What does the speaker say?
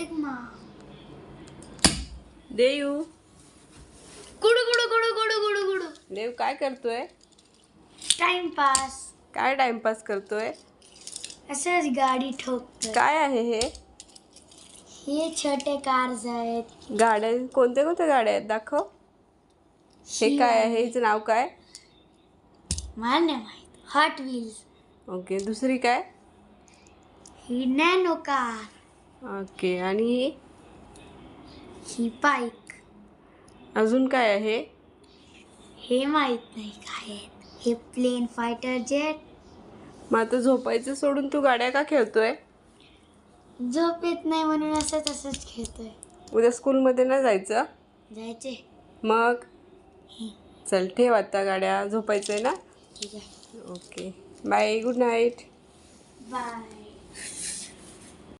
मा देऊ. गुडू गुडू गुडू गुडू गुडू गुडू. देव काय करतोय? टाइमपास काय टाइमपास करतोय? असंच गाडी ठोकतोय. काय आहे हे? हे छोटे कार्स आहेत. गाड्या कोणत्या कोणत्या गाड्या आहेत? दाखव. हे काय आहे? हिचं नाव काय? मला नाही माहीत. हॉट व्हील्स ओके दुसरी काय? ही नॅनो कार. ओके आणि ही? ही बाईक. अजून काय आहे? हे माहीत नाही काय आहेत हे प्लेन फायटर जेट. मग आता झोपायचं सोडून तू गाड्या का खेळतोय? झोप येत नाही म्हणून असं तसंच खेळतोय. उद्या स्कूलमध्ये नाही जायचं? जायचे मग? चल ठेव आता गाड्या. झोपायचं आहे ना? ठीक आहे. Okay. Bye good night. Bye.